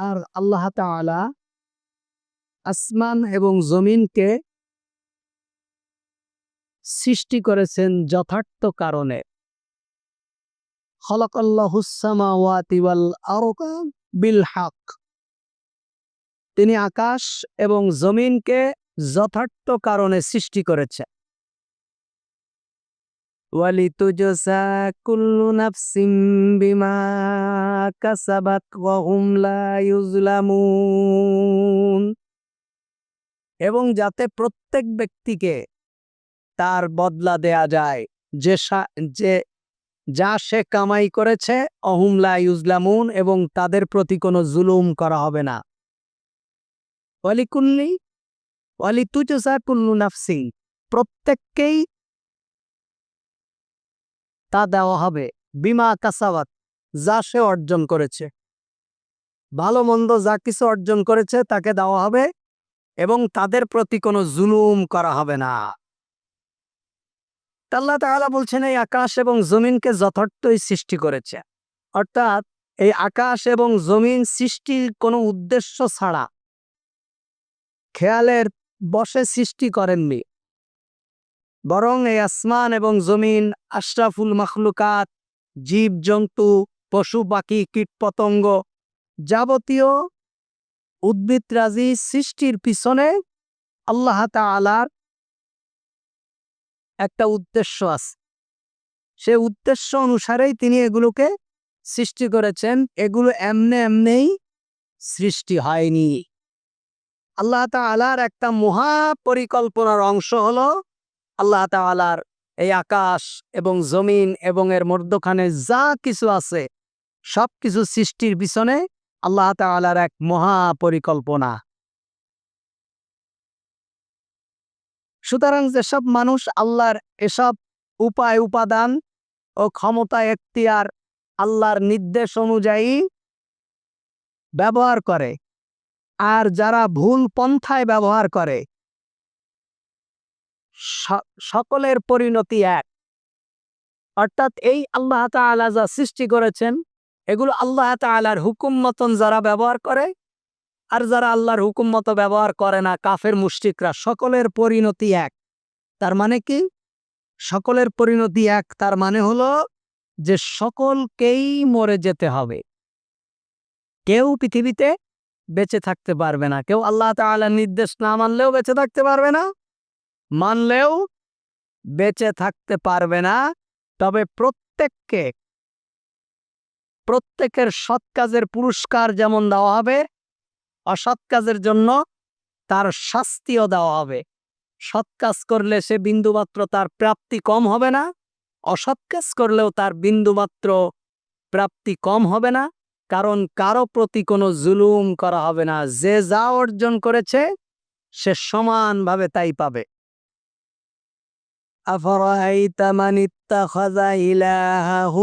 আর আল্লাহ তাআলা আসমান এবং জমিনকে সৃষ্টি করেছেন যথার্থ কারণে। খলাকাল্লাহুসামাওয়াতি ওয়াল আরকা বিল হক। তিনি আকাশ এবং জমিনকে যথার্থ কারণে সৃষ্টি করেছে কুল্লু বিমা এবং যাতে প্রত্যেক ব্যক্তিকে তার বদলা দেয়া যায়, যে যে যা সে কামাই করেছে অহুমলা ইউজলামুন এবং তাদের প্রতি কোনো জুলুম করা হবে না। ওয়ালিকুল্লি ওয়ালি তুজসা কুল্লু নাফসি প্রত্যেককেই তা দেওয়া হবে। বিমা কাসাবাত যা সে অর্জন করেছে। ভালো মন্দ যা কিছু অর্জন করেছে, তাকে দেওয়া হবে এবং তাদের প্রতি কোনো জুলুম করা হবে না। তা আল্লাহ তাআলা বলছেন, এই আকাশ এবং জমিনকে যথার্থই সৃষ্টি করেছে। অর্থাৎ, এই আকাশ এবং জমিন সৃষ্টির কোনো উদ্দেশ্য ছাড়া খেয়ালের বসে সৃষ্টি করেননি। বরং এই আসমান এবং জমিন, আশরাফুল মখলুকাত জীব জন্তু পশু পাখি, কীটপতঙ্গ যাবতীয় উদ্ভিদরাজি সৃষ্টির পিছনে আল্লাহ তাআলার একটা উদ্দেশ্য আছে। সে উদ্দেশ্য অনুসারেই তিনি এগুলোকে সৃষ্টি করেছেন। এগুলো এমনে এমনেই সৃষ্টি হয়নি। আল্লাহ তাআলার একটা মহা পরিকল্পনার অংশ হলো আল্লাহ তাআলার এই আকাশ এবং জমিন এবং এর মধ্যখানে যা কিছু আছে সব কিছু সৃষ্টির পিছনে আল্লাহ তাআলার এক মহা পরিকল্পনা। সুতরাং যেসব মানুষ আল্লাহর এসব উপায়, উপাদান ও ক্ষমতা, এখতিয়ার আল্লাহর নির্দেশ অনুযায়ী ব্যবহার করে, আর যারা ভুল পন্থায় ব্যবহার করে সকলের পরিণতি এক। অর্থাৎ এই আল্লাহ তাআলা যা সৃষ্টি করেছেন, এগুলো আল্লাহ তাআলার হুকুম মতন যারা ব্যবহার করে, আর যারা আল্লাহর হুকুম মতো ব্যবহার করে না, কাফের মুষ্টিকরা সকলের পরিণতি এক। তার মানে কি? সকলের পরিণতি এক, তার মানে হলো যে সকলকেই মরে যেতে হবে। কেউ পৃথিবীতে বেঁচে থাকতে পারবে না, কেউ আল্লাহ তাআলার নির্দেশ না মানলেও বেঁচে থাকতে পারবে না। মানলেও বেঁচে থাকতে পারবে না। তবে প্রত্যেককে, প্রত্যেকের সৎ কাজের পুরস্কার যেমন দেওয়া হবে, অসৎ কাজের জন্য তার শাস্তিও দেওয়া হবে। সৎ কাজ করলে সে বিন্দুমাত্র তার প্রাপ্তি কম হবে না, অসৎ কাজ করলেও তার বিন্দুমাত্র প্রাপ্তি কম হবে না, কারণ কারও প্রতি কোনো জুলুম করা হবে না। যে যা অর্জন করেছে, সে সমানভাবে তাই পাবে। أفرأيت من اتخذ إلهه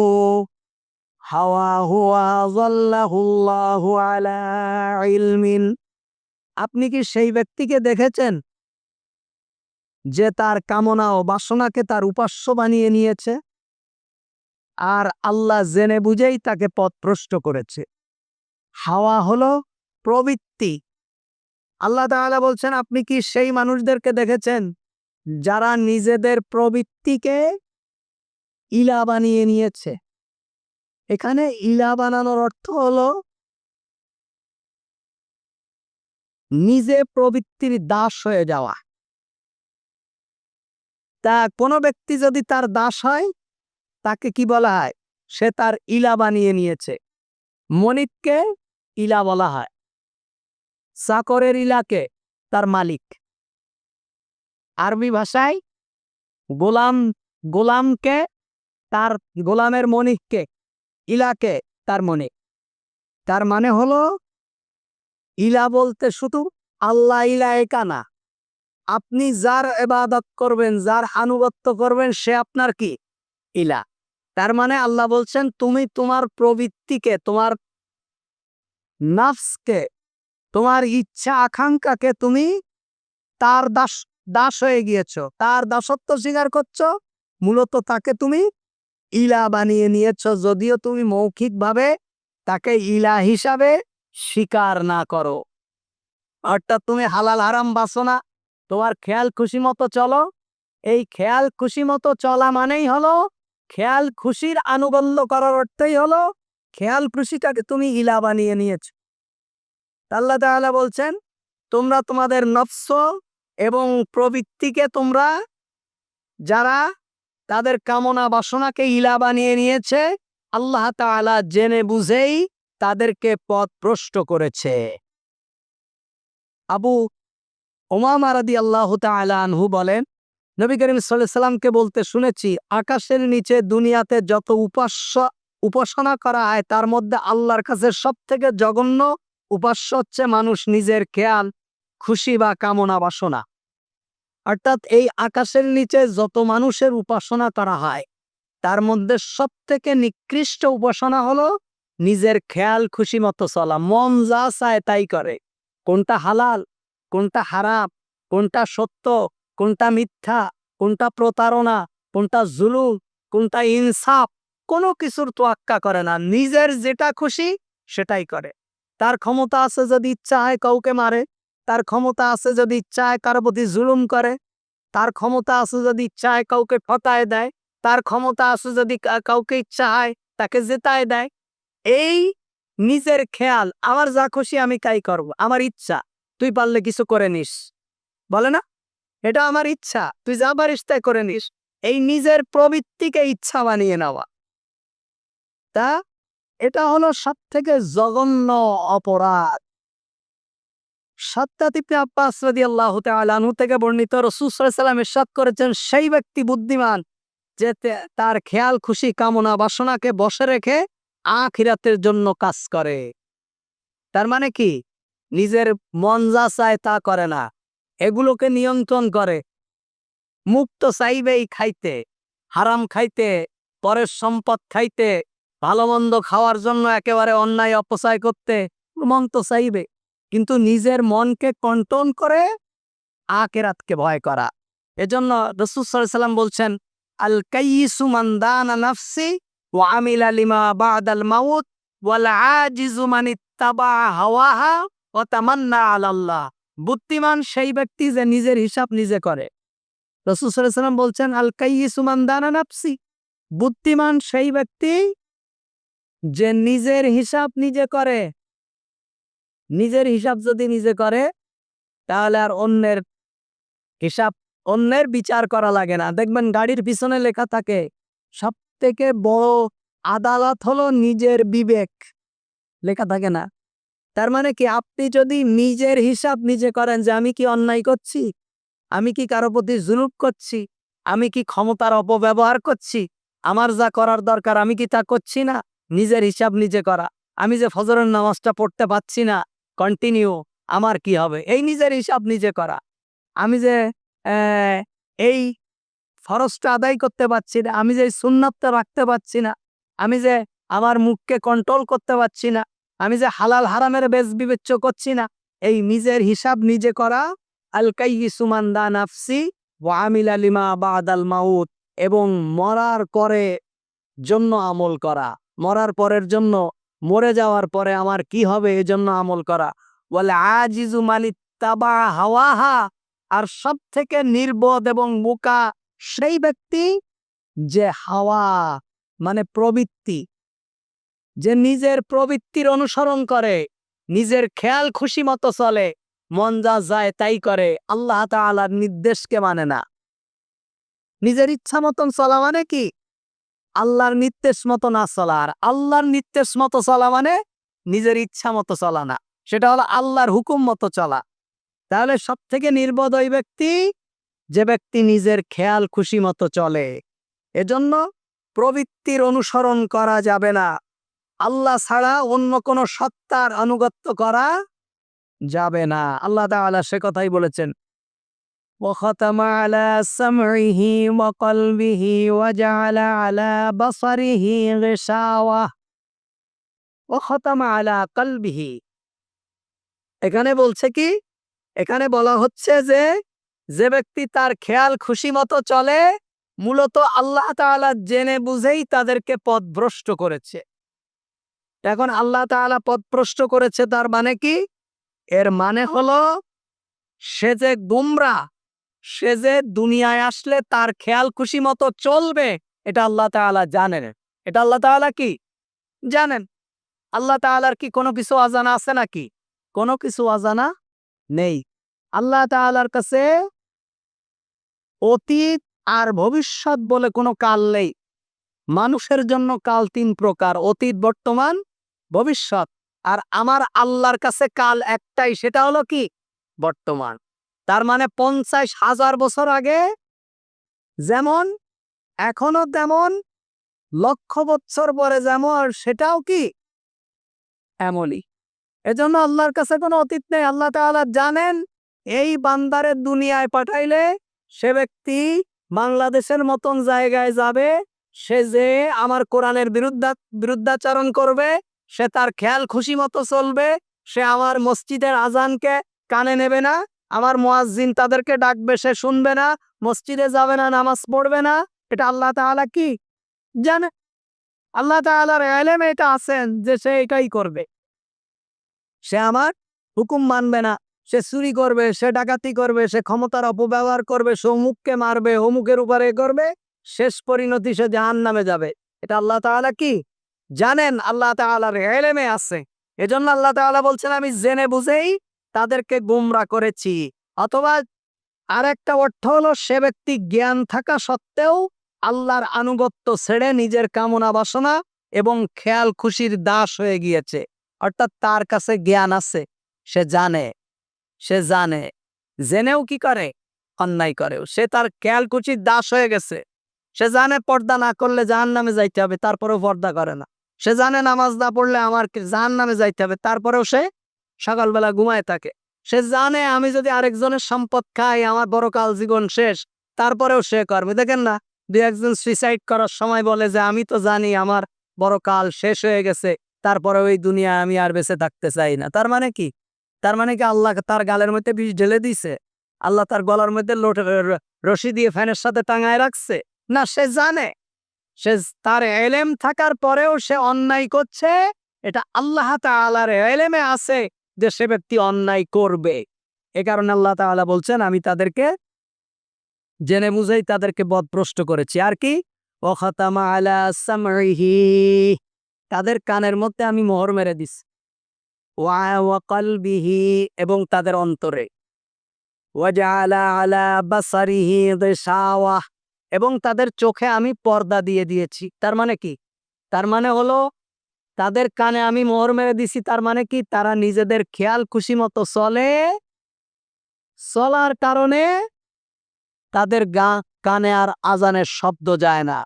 هواه وأضله الله على علم আপনি কি সেই ব্যক্তিকে দেখেছেন যে তার কামনা ও বাসনাকে তার উপাস্য বানিয়ে নিয়েছে আর আল্লাহ জেনে বুঝেই তাকে পথভ্রষ্ট করেছে হাওয়া হলো প্রবৃত্তি আল্লাহ তাআলা বলছেন আপনি কি সেই মানুষদেরকে দেখেছেন যারা নিজেদের প্রবৃত্তিকে ইলা বানিয়ে নিয়েছে। এখানে ইলা বানানোর অর্থ হলো নিজে প্রবৃত্তির দাস হয়ে যাওয়া। তা কোনো ব্যক্তি যদি তার দাস হয়, তাকে কি বলা হয়? সে তার ইলা বানিয়ে নিয়েছে। মনিককে ইলা বলা হয়। চাকরের ইলাকে তার মালিক। আরবি ভাষায় গোলাম, গোলামকে তার, গোলামের মনিককে, ইলাকে তার মনিক। তার মানে হলো, ইলা বলতে শুধু আল্লাহ ইলা একা না আপনি যার এবাদত করবেন, যার আনুগত্য করবেন, সে আপনার কি? ইলা। তার মানে আল্লাহ বলছেন, তুমি তোমার প্রবৃত্তিকে, তোমার নাফসকে, তোমার ইচ্ছা আকাঙ্ক্ষাকে তুমি তার দাস দাস হয়ে গিয়েছো। তার দাসত্ব স্বীকার করছ? মূলত তাকে তুমি ইলা বানিয়ে নিয়েছ, যদিও তুমি মৌখিকভাবে তাকে ইলা হিসাবে স্বীকার না করো। অর্থাৎ তুমি হালাল হারাম বাসো না। তোমার খেয়াল খুশি মতো চলো। এই খেয়াল খুশি মতো চলা মানেই হলো, খেয়াল খুশির আনুগল্য করার অর্থেই হলো, খেয়াল খুশিটাকে তুমি ইলা বানিয়ে নিয়েছ। আল্লাহ তাআলা বলছেন, তোমরা তোমাদের নফস এবং প্রবৃত্তিকে তোমরা, যারা তাদের কামনা বাসনাকে ইলা বানিয়ে নিয়েছে, আল্লাহ তাআলা জেনে বুঝেই তাদেরকে পথ ভ্রষ্ট করেছে। আবু ওমামা রাদি আল্লাহ আনহু বলেন, নবী করিম সাল্লামকে বলতে শুনেছি, আকাশের নিচে দুনিয়াতে যত উপাস্য, উপাসনা করা হয়, তার মধ্যে আল্লাহর কাছে সব থেকে জঘন্য উপাস্য হচ্ছে মানুষ নিজের খেয়াল খুশি বা কামনা বাসনা। অর্থাৎ এই আকাশের নিচে যত মানুষের উপাসনা করা হয়, তার মধ্যে সব থেকে নিকৃষ্ট উপাসনা হলো নিজের খেয়াল খুশি মতো চলা। মন যা চায় তাই করে। কোনটা হালাল, কোনটা হারাপ কোনটা সত্য, কোনটা মিথ্যা, কোনটা প্রতারণা, কোনটা জুলুম, কোনটা ইনসাফ, কোনো কিছুর তোয়াক্কা করে না। নিজের যেটা খুশি সেটাই করে। তার ক্ষমতা আছে যদি ইচ্ছা হয় কাউকে মারে। তার ক্ষমতা আছে যদি হয় কারও প্রতি জুলুম করে, তার ক্ষমতা আছে যদি হয় কাউকে ঠকায় দেয়, তার ক্ষমতা আছে যদি কাউকে ইচ্ছা হয় তাকে জেতায় দেয়। এই নিজের খেয়াল, আমার যা খুশি আমি তাই করব, আমার ইচ্ছা, তুই পারলে কিছু করে নিস। বলে না? এটা আমার ইচ্ছা, তুই যা পারিস তাই করে নিস। এই নিজের প্রবৃত্তিকে ইচ্ছা বানিয়ে নেওয়া। তা, এটা হলো সব থেকে জঘন্য অপরাধ। সাত্তাত ইবনে আব্বাস রাদিয়াল্লাহু তাআলা আনহু থেকে বর্ণিত রাসূল সাল্লাল্লাহু আলাইহি সাল্লাম ইরশাদ করেছেন, সেই ব্যক্তি বুদ্ধিমান যে তার খেয়াল, খুশি, কামনা, বাসনাকে বসে রেখে আখিরাতের জন্য কাজ করে। তার মানে কি? নিজের মন যা চায় তা করে না। এগুলোকে নিয়ন্ত্রণ করে। মুক্ত চাইবেই খাইতে, হারাম খাইতে, পরের সম্পদ খাইতে, ভালো খাওয়ার জন্য একেবারে অন্যায়, অপচয় করতে, মন তো চাইবে কিন্তু নিজের মনকে কন্ট্রোল করে আকেরাতকে ভয় করা। এজন্য রসুল সাল্লাম বলছেন, আল কাইসু মান্দানা নাফসি ওয়া আমিলা লিমা বাদাল মাউত ওয়াল আজিজু মান হাওয়াহা ওয়া তামান্না আলাল্লাহ। বুদ্ধিমান সেই ব্যক্তি যে নিজের হিসাব নিজে করে। রসুল সাল্লাম বলছেন, আল কাইসু মান্দানা নাফসি। বুদ্ধিমান সেই ব্যক্তি যে নিজের হিসাব নিজে করে নিজের হিসাব যদি নিজে করে, তাহলে আর অন্যের হিসাব, অন্যের বিচার করা লাগে না। দেখবেন গাড়ির পিছনে লেখা থাকে সব থেকে বড় আদালত হলো নিজের বিবেক। লেখা থাকে না। তার মানে কি? আপনি যদি নিজের হিসাব নিজে করেন যে, আমি কি অন্যায় করছি? আমি কি কারও প্রতি জুলুপ করছি? আমি কি ক্ষমতার অপব্যবহার করছি? আমার যা করার দরকার, আমি কি তা করছি না? নিজের হিসাব নিজে করা। আমি যে ফজরের নামাজটা পড়তে পারছি না কন্টিনিউ আমার কি হবে? এই নিজের হিসাব নিজে করা। আমি যে এই ফরজটা আদায় করতে পারছি না, আমি যে সুন্নাতটা রাখতে পারছি না, আমি যে আমার মুখকে কন্ট্রোল করতে পারছি না, আমি যে হালাল হারামের বেশ বিবেচ্য করছি না, এই নিজের হিসাব নিজে করা, আল কাইসুমান্দা নাফসি ওয়া আমিলা লিমা বাদাল মাউত, এবং মরার করে জন্য আমল করা, মরার পরের জন্য মরে যাওয়ার পরে আমার কি হবে? এজন্য আমল করা। বলে আজিজু মানি তাবা হাওয়াহা। আর সব থেকে নির্বোধ এবং বোকা সেই ব্যক্তি যে হাওয়া মানে প্রবৃত্তি, যে নিজের প্রবৃত্তির অনুসরণ করে, নিজের খেয়াল খুশি মতো চলে, মন যা যায় তাই করে, আল্লাহ তাআলার নির্দেশকে মানে না। নিজের ইচ্ছা মতন চলা মানে কি? আল্লাহর নির্দেশ মতো না চলা, আর আল্লাহর নির্দেশ মতো চলা মানে নিজের ইচ্ছা মতো চলা না। সেটা হলো আল্লাহর হুকুম মতো চলা। তাহলে সব থেকে নির্বোধ ওই ব্যক্তি যে ব্যক্তি নিজের খেয়াল খুশি মতো চলে। এজন্য প্রবৃত্তির অনুসরণ করা যাবে না। আল্লাহ ছাড়া অন্য কোনো সত্তার আনুগত্য করা যাবে না। আল্লাহ সে কথাই বলেছেন وختم على سمعه وقلبه وجعل على بصره غشاوة وختم على قلبه এখানে বলছে কি এখানে বলা হচ্ছে যে যে ব্যক্তি তার খেয়াল খুশি মতো চলে মূলত আল্লাহ তাআলা জেনে বুঝেই তাদেরকে পথভ্রষ্ট করেছে এখন আল্লাহ তাআলা পথভ্রষ্ট করেছে তার মানে কি এর মানে হলো সে যে গুমরা সে যে দুনিয়ায় আসলে তার খেয়াল খুশি মতো চলবে, এটা আল্লাহ তাআলা জানেন। এটা আল্লাহ তাআলা কি? জানেন। আল্লাহ তাআলার কি কোনো কিছু অজানা আছে নাকি? কোনো কিছু অজানা নেই। আল্লাহ তাআলার কাছে অতীত আর ভবিষ্যৎ বলে কোনো কাল নেই। মানুষের জন্য কাল তিন প্রকার, অতীত, বর্তমান, ভবিষ্যৎ। আর আমার আল্লাহর কাছে কাল একটাই, সেটা হলো কি? বর্তমান। তার মানে পঞ্চাশ হাজার বছর আগে যেমন এখনও তেমন লক্ষ বছর পরে যেমন সেটাও কি? এমনই। এজন্য আল্লাহর কাছে কোনো অতীত নেই। আল্লাহ তাআলা জানেন, এই বান্দারের দুনিয়ায় পাঠাইলে সে ব্যক্তি বাংলাদেশের মতন জায়গায় যাবে, সে যে আমার কোরআনের বিরুদ্ধা, বিরুদ্ধাচরণ করবে, সে তার খেয়াল খুশি মতো চলবে, সে আমার মসজিদের আজানকে কানে নেবে না আমার মুয়াজ্জিন তাদেরকে ডাকবে, সে শুনবে না, মসজিদে যাবে না, নামাজ পড়বে না। এটা আল্লাহ তাআলা কি? জানে। আল্লাহ তাআলার এলেমে এটা আছেন যে সে এটাই করবে। সে আমার হুকুম মানবে না। সে চুরি করবে, সে ডাকাতি করবে, সে ক্ষমতার অপব্যবহার করবে, সে অমুককে মারবে, অমুকের উপরে করবে, শেষ পরিণতি সে জাহান নামে যাবে। এটা আল্লাহ তাআলা কি? জানেন, আল্লাহ তাআলার এলেমে আছে। এজন্য আল্লাহ তাআলা বলছেন, আমি জেনে বুঝেই তাদেরকে গুমরা করেছি। অথবা আরেকটা অর্থ হলো, সে ব্যক্তি জ্ঞান থাকা সত্ত্বেও আল্লাহর আনুগত্য ছেড়ে নিজের কামনা বাসনা এবং খেয়াল খুশির দাস হয়ে গিয়েছে। অর্থাৎ তার কাছে জ্ঞান আছে, সে জানে সে জানে, জেনেও কি করে, অন্যায় করেও। সে তার খেয়াল খুশির দাস হয়ে গেছে। সে জানে পর্দা না করলে জাহান নামে যাইতে হবে, তারপরেও পর্দা করে না। সে জানে নামাজ না পড়লে আমার জাহান নামে যাইতে হবে, তারপরেও সে সকালবেলা ঘুমায় থাকে। সে জানে আমি যদি আরেকজনের সম্পদ খাই, আমার বড়কাল জীবন শেষ, তারপরেও সে করবে দেখেন না দু একজন সুইসাইড করার সময় বলে যে, আমি তো জানি আমার বড়কাল শেষ হয়ে গেছে তারপরে ওই দুনিয়া আমি আর বেঁচে থাকতে চাই না। তার মানে কি? তার মানে কি আল্লাহ তার গালের মধ্যে বিষ ঢেলে দিছে? আল্লাহ তার গলার মধ্যে রশি দিয়ে ফ্যানের সাথে টাঙায় রাখছে? না, সে জানে। সে তার এলেম থাকার পরেও সে অন্যায় করছে, এটা আল্লাহ তাআলার এলেমে আছে। যে সে ব্যক্তি অন্যায় করবে। এ কারণে আল্লাহ তাআলা বলছেন, আমি তাদেরকে জেনে বুঝেই তাদেরকে বদভ্রষ্ট করেছি। আর কি? আলা তাদের কানের মধ্যে আমি মোহর মেরে দিছি। ওয়া ওয়া এবং তাদের অন্তরে। আলা এবং তাদের চোখে আমি পর্দা দিয়ে দিয়েছি। তার মানে কি? তার মানে হলো তাদের কানে আমি মোহর মেরে দিছি, তার মানে কি? তারা নিজেদের খেয়াল খুশি মতো চলে। চলার কারণে তাদের গা, কানে আর আজানের শব্দ যায় না।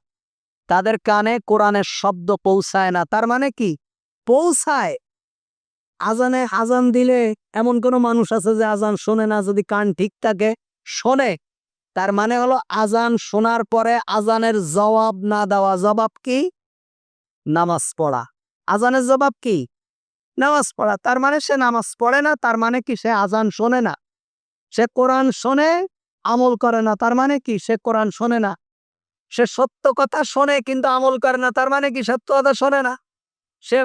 তাদের কানে কোরআনের শব্দ পৌঁছায় না। তার মানে কি? পৌঁছায়। আজানে আজান দিলে এমন কোনো মানুষ আছে যে আজান শোনে না, যদি কান ঠিক থাকে, শোনে। তার মানে হলো আজান শোনার পরে আজানের জবাব না দেওয়া জবাব কি? নামাজ পড়া। আজানের জবাব কি? নামাজ পড়া। তার মানে সে নামাজ পড়ে না, তার মানে কি সে আজান শোনে না? সে কোরআন শোনে, আমল করে না, তার মানে কি সে কোরআন শোনে না? সে সত্য কথা শোনে কিন্তু আমল করে না, তার মানে কি সত্য কথা শোনে না? সে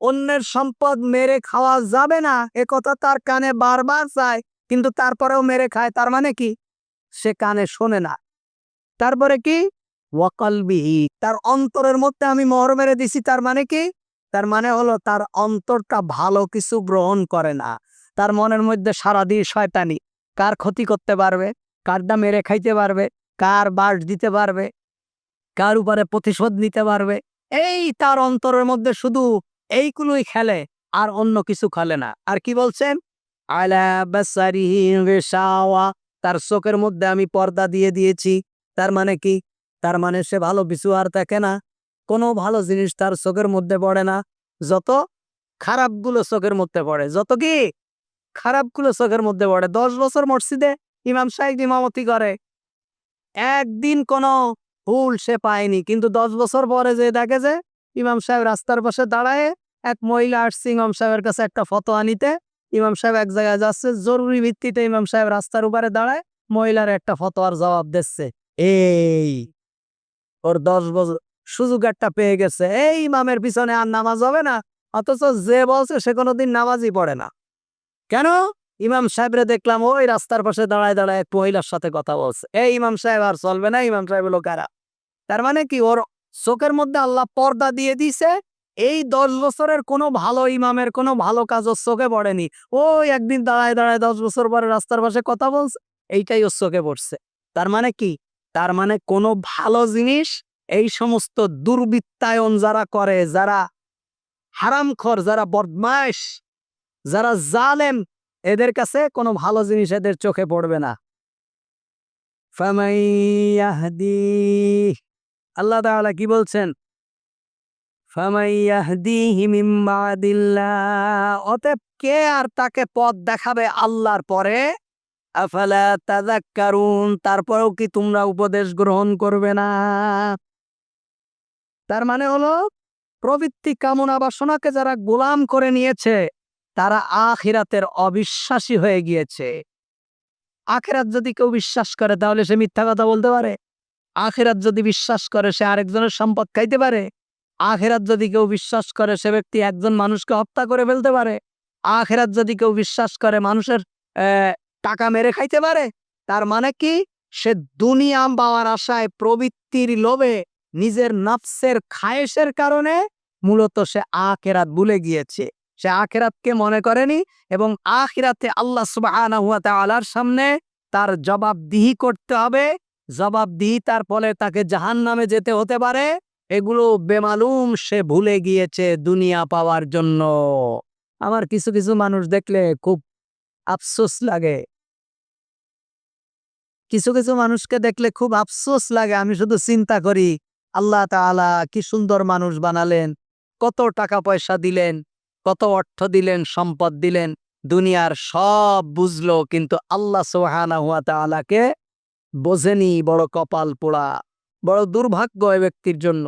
অন্যের সম্পদ মেরে খাওয়া যাবে না, এ কথা তার কানে বারবার যায়, কিন্তু তারপরেও মেরে খায়, তার মানে কি সে কানে শোনে না। তারপরে কি? ওয়াকালবিহি তার অন্তরের মধ্যে আমি মোহর মেরে দিছি, তার মানে কি তার মানে হলো তার অন্তরটা ভালো কিছু গ্রহণ করে না। তার মনের মধ্যে সারাদিন শয়তানি। কার ক্ষতি করতে পারবে? কারটা মেরে খাইতে পারবে? কার বাস দিতে পারবে? কার উপরে প্রতিশোধ নিতে পারবে? এই তার অন্তরের মধ্যে শুধু এইগুলোই খেলে, আর অন্য কিছু খেলে না। আর কি বলছেন? তার চোখের মধ্যে আমি পর্দা দিয়ে দিয়েছি। তার মানে কি? তার মানে সে ভালো কিছু আর দেখে না। কোনো ভালো জিনিস তার চোখের মধ্যে পড়ে না। যত খারাপগুলো চোখের মধ্যে পড়ে, যত কি খারাপগুলো চোখের মধ্যে পড়ে, দশ বছর মসজিদে ইমাম সাহেব ইমামতি করে, একদিন কোনো ভুল সে পায়নি। কিন্তু দশ বছর পরে যে দেখে যে ইমাম সাহেব রাস্তার পাশে দাঁড়ায় এক মহিলা আসছে ইমাম সাহেবের কাছে একটা ফটো আনিতে ইমাম সাহেব এক জায়গায় যাচ্ছে, জরুরি ভিত্তিতে ইমাম সাহেব রাস্তার উপরে দাঁড়ায় মহিলার একটা ফতোয়ার জবাব দিচ্ছে। এই ওর দশ বছর সুযোগ একটা পেয়ে গেছে। এই ইমামের পিছনে আর নামাজ হবে না, অথচ যে বলছে সে কোনোদিন নামাজই পড়ে না। কেন? ইমাম সাহেবরে দেখলাম ওই রাস্তার পাশে দাঁড়ায় দাঁড়ায় এক মহিলার সাথে কথা বলছে। এই ইমাম সাহেব আর চলবে না, ইমাম সাহেব হলো কারা? তার মানে কি ওর চোখের মধ্যে আল্লাহ পর্দা দিয়ে দিছে? এই দশ বছরের কোনো ভালো ইমামের কোনো ভালো কাজ ওর চোখে পড়েনি। ওই একদিন দাঁড়ায় দাঁড়ায় দশ বছর পরে রাস্তার পাশে কথা বলছে, এইটাই ওর চোখে পড়ছে। তার মানে কি? তার মানে কোনো ভালো জিনিস এই সমস্ত দুর্বৃত্তায়ন যারা করে, যারা হারামখর, যারা বদমাইশ যারা জালেম, এদের কাছে কোনো ভালো জিনিস এদের চোখে পড়বে না। আল্লাহ তাআলা কি বলছেন? অতএব কে আর তাকে পথ দেখাবে আল্লাহর পরে? আফালা তাযাক্কারুন, তারপরেও কি তোমরা উপদেশ গ্রহণ করবে না? তার মানে হলো, প্রবৃত্তি কামনা বাসনাকে যারা গোলাম করে নিয়েছে, তারা আখিরাতের অবিশ্বাসী হয়ে গিয়েছে। আখেরাত যদি কেউ বিশ্বাস করে, তাহলে সে মিথ্যা কথা বলতে পারে। আখেরাত যদি বিশ্বাস করে, সে আরেকজনের সম্পদ খাইতে পারে। আখেরাত যদি কেউ বিশ্বাস করে, সে ব্যক্তি একজন মানুষকে হত্যা করে ফেলতে পারে। আখেরাত যদি কেউ বিশ্বাস করে, মানুষের টাকা মেরে খাইতে পারে, তার মানে কি? সে দুনিয়া পাওয়ার আশায় প্রবৃত্তির লোভে নিজের নফসের খায়েশের কারণে মূলত সে আখেরাত ভুলে গিয়েছে। সে আখেরাতকে মনে করেনি এবং আখিরাতে আল্লাহ সুবহানাহু ওয়া তাআলার সামনে তার জবাবদিহি করতে হবে। জবাবদিহি তার ফলে তাকে জাহান্নামে যেতে হতে পারে। এগুলো বেমালুম সে ভুলে গিয়েছে দুনিয়া পাওয়ার জন্য। আমার কিছু কিছু মানুষ দেখলে খুব আফসোস লাগে। কিছু কিছু মানুষকে দেখলে খুব আফসোস লাগে, আমি শুধু চিন্তা করি আল্লাহ তালা কি সুন্দর মানুষ বানালেন, কত টাকা পয়সা দিলেন, কত অর্থ দিলেন, সম্পদ দিলেন, দুনিয়ার সব বুঝলো, কিন্তু আল্লাহ সোহানা হুয়া তালাকে বোঝেনি বড় কপাল পোড়া, বড় দুর্ভাগ্য এ ব্যক্তির জন্য।